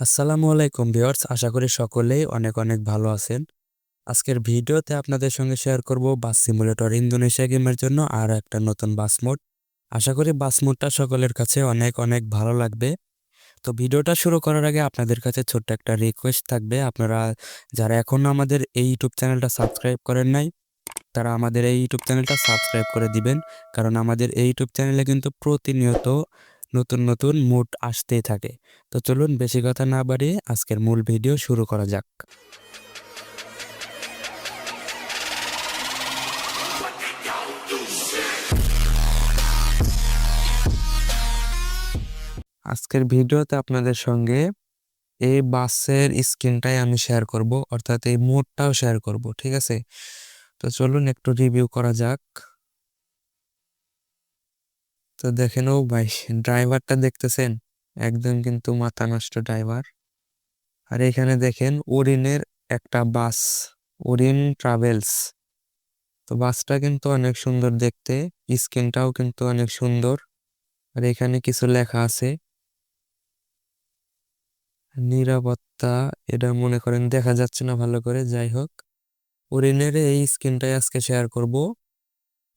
আসসালামু আলাইকুম ভিউয়ার্স, আশা করি সকলেই অনেক অনেক ভালো আছেন। আজকের ভিডিওতে আপনাদের সঙ্গে শেয়ার করব বাস সিমুলেটর ইন্দোনেশিয়া গেমের জন্য আর একটা নতুন বাস মোড। আশা করি বাস মোডটা সকলের কাছে অনেক অনেক ভালো লাগবে। তো ভিডিওটা শুরু করার আগে আপনাদের কাছে ছোট্ট একটা রিকোয়েস্ট থাকবে। আপনারা যারা এখনও আমাদের এই ইউটিউব চ্যানেলটা সাবস্ক্রাইব করেন নাই, তারা আমাদের এই ইউটিউব চ্যানেলটা সাবস্ক্রাইব করে দিবেন। কারণ আমাদের এই ইউটিউব চ্যানেলে কিন্তু প্রতিনিয়ত নতুন নতুন মুড আসতেই থাকে। তো চলুন বেশি কথা না বাড়িয়ে আজকের মূল ভিডিও শুরু করা যাক। আজকের ভিডিওতে আপনাদের সঙ্গে এই বাসের স্ক্রিনটাই আমি শেয়ার করব, অর্থাৎ এই মোডটাও শেয়ার করব, ঠিক আছে? তো চলুন একটু রিভিউ করা যাক। তো দেখেন ও ভাই, ড্রাইভারটা দেখতেছেন? একদম কিন্তু মাথা নষ্ট ড্রাইভার। আর এখানে দেখেন ওরিনের একটা বাস ওরিন ট্রাভেলস। তো বাসটা কিন্তু অনেক সুন্দর দেখতে, স্ক্রিনটাও কিন্তু অনেক সুন্দর। আর এখানে কিছু লেখা আছে। নিরাপত্তা, এটা মনে করেন দেখা যাচ্ছে না ভালো করে, যাই হোক। ওরিনের এই স্ক্রিনটাই আজকে শেয়ার করব।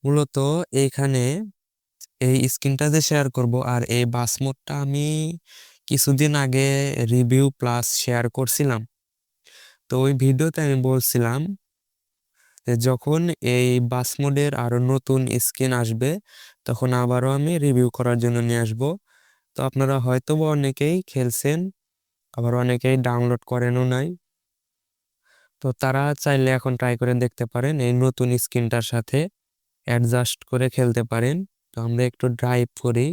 মূলত এইখানে এই স্ক্রিনটাতে শেয়ার করব আর এই বাস মোডটা আমি কিছুদিন আগে রিভিউ প্লাস শেয়ার করছিলাম। তো ওই ভিডিওতে আমি বলছিলাম যখন এই বাস মোডের আরও নতুন স্ক্রিন আসবে, তখন আবারও আমি রিভিউ করার জন্য নিয়ে আসব। তো আপনারা হয়তো বা অনেকেই খেলছেন, আবার অনেকেই ডাউনলোড করেনও নাই। তো তারা চাইলে এখন ট্রাই করে দেখতে পারেন এই নতুন স্ক্রিনটার সাথে অ্যাডজাস্ট করে খেলতে পারেন। আমরা একটু ড্রাইভ করি।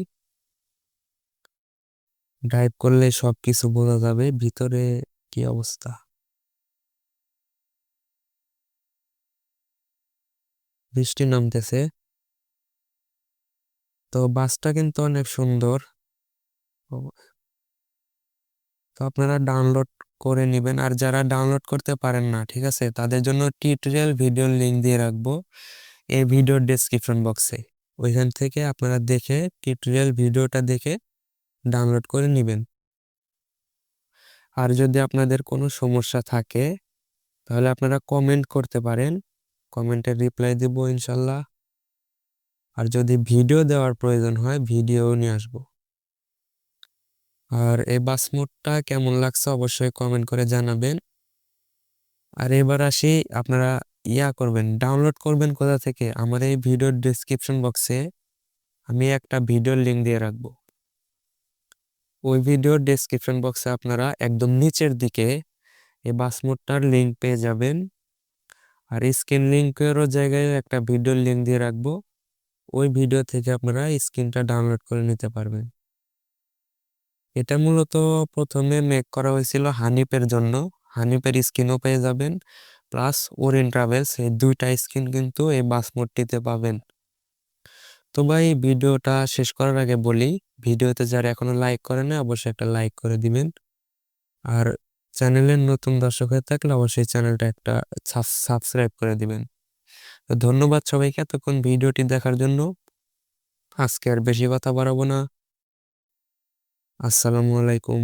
ড্রাইভ করলে সবকিছু বোঝা যাবে, ভিতরে কি অবস্থা? বৃষ্টি নামতেছে। তো বাসটা কিন্তু অনেক সুন্দর। তো আপনারা ডাউনলোড করে নেবেন। আর যারা ডাউনলোড করতে পারেন না, ঠিক আছে? তাদের জন্য টিউটোরিয়াল ভিডিওর লিঙ্ক দিয়ে রাখব। এই ভিডিওর ডেসক্রিপশন বক্সে ওইখান থেকে আপনারা দেখে টিউটোরিয়াল ভিডিওটা দেখে ডাউনলোড করে নেবেন। আর যদি আপনাদের কোনো সমস্যা থাকে, তাহলে আপনারা কমেন্ট করতে পারেন। কমেন্টে রিপ্লাই দেব ইনশাল্লাহ। আর যদি ভিডিও দেওয়ার প্রয়োজন হয় ভিডিও নিয়ে আসব। আর এই বাস মোডটা কেমন লাগছে অবশ্যই কমেন্ট করে জানাবেন। আর এবার আসি আপনারা ইয়া করবেন ডাউনলোড করবেন কোথা থেকে? আমার এই ভিডিওর ডিসক্রিপশন বক্সে আমি একটা ভিডিওর লিঙ্ক দিয়ে রাখব। ওই ভিডিওর ডেসক্রিপশন বক্সে আপনারা একদম নিচের দিকে এই বাস মোডটার লিঙ্ক পেয়ে যাবেন। আর স্ক্রিন লিঙ্কেরও জায়গায় একটা ভিডিওর লিঙ্ক দিয়ে রাখব। ওই ভিডিও থেকে আপনারা স্ক্রিনটা ডাউনলোড করে নিতে পারবেন। এটা মূলত প্রথমে মেক করা হয়েছিল হানিপের জন্য। হানিপের স্ক্রিনও পেয়ে যাবেন। প্লাস ওরিন ট্রাভেলস, এই দুইটা স্ক্রিন কিন্তু এই বাস মোডটিতে পাবেন। তো ভাই, ভিডিওটা শেষ করার আগে বলি, ভিডিওতে যারা এখনও লাইক করে না, অবশ্যই একটা লাইক করে দিবেন। আর চ্যানেলের নতুন দর্শক হয়ে থাকলে অবশ্যই চ্যানেলটা একটা সাবস্ক্রাইব করে দিবেন। তো ধন্যবাদ সবাইকে এতক্ষণ ভিডিওটি দেখার জন্য। আজকে আর বেশি কথা বাড়াবো না। আসসালামু আলাইকুম।